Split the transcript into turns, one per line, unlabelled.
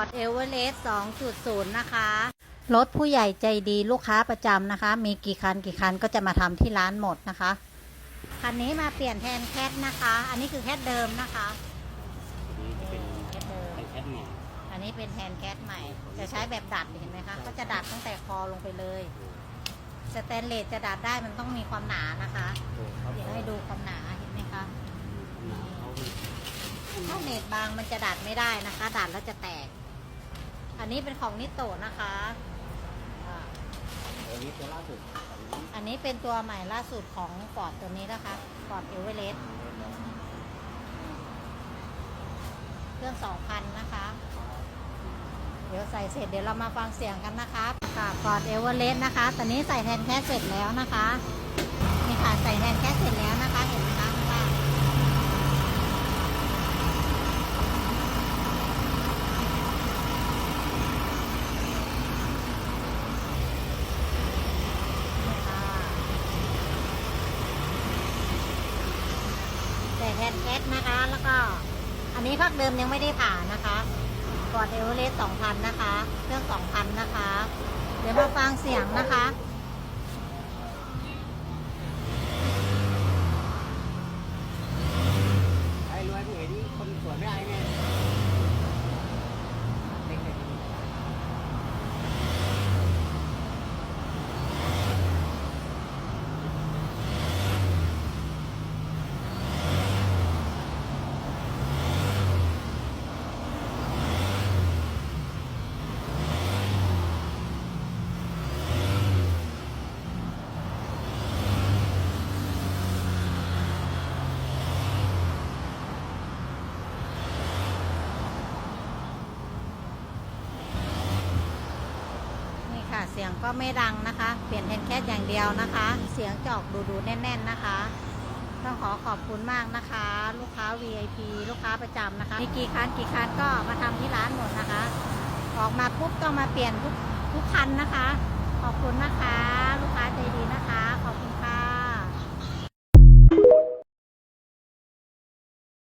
Ford Everest 2.0 นะคะ รถผู้ใหญ่ใจดีลูกค้าประจำนะคะ มีกี่คันกี่คันก็จะมาทำที่ร้านหมดนะคะ คันนี้มาเปลี่ยนแทนแคทนะคะ อันนี้คือแคทเดิมนะคะ
นี้จะเป็น
แคทเดิม
ไทยแคทใหม่
อันนี้เป็นแทนแคทใหม่ จะใช้แบบดัดเห็นไหมคะ ก็จะดัดตั้งแต่คอลงไปเลยสแตนเลสจะดัดได้มันต้องมีความหนานะคะ
โอ้ครับ
เดี๋ยวให้ดูความหนาเห็นไหมคะ
หนาเขา
ถ้าเนตบางมันจะดัดไม่ได้นะคะ ดัดแล้วจะแตก อันนี้เป็นของนิโตะนะคะอ่า
เออนี่ตัวล่าสุดของนี้
อันนี้เป็นตัวใหม่ล่าสุดของฟอร์ดตัวนี้นะคะฟอร์ดเอเวอเรสต์เครื่อง 2,000 นะคะ เดี๋ยวใส่เสร็จเดี๋ยวเรามาฟังเสียงกันนะคะค่ะฟอร์ดเอเวอเรสต์นะคะ ตอนนี้ใส่แทนแค่เสร็จแล้วนะคะ นี่ค่ะใส่แทนแค่เสร็จแล้วนะคะเห็นไหมคะข้างล่าง แต่แทนแคทนะคะ แล้วก็อันนี้ภาคเดิมยังไม่ได้ผ่านนะคะกอดเอเวอเรสต์สองพันะคะ เครื่องสองพันนะคะ เดี๋ยวมาฟังเสียงนะคะ
สียงก็
ไม่ดังนะคะ เปลี่ยนแฮนแคสอย่างเดียวนะคะ เสียงจอกดูดูแน่น ๆนะคะ ต้องขอขอบคุณมากนะคะ ลูกค้า VIP ลูกค้าประจำนะคะ มีกี่คันกี่คันก็มาทำที่ร้านหมดนะคะ ออกมาปุ๊บต้องมาเปลี่ยนทุกทุกคันนะคะ ขอบคุณนะคะ ลูกค้าใจดีนะคะ ขอบคุณ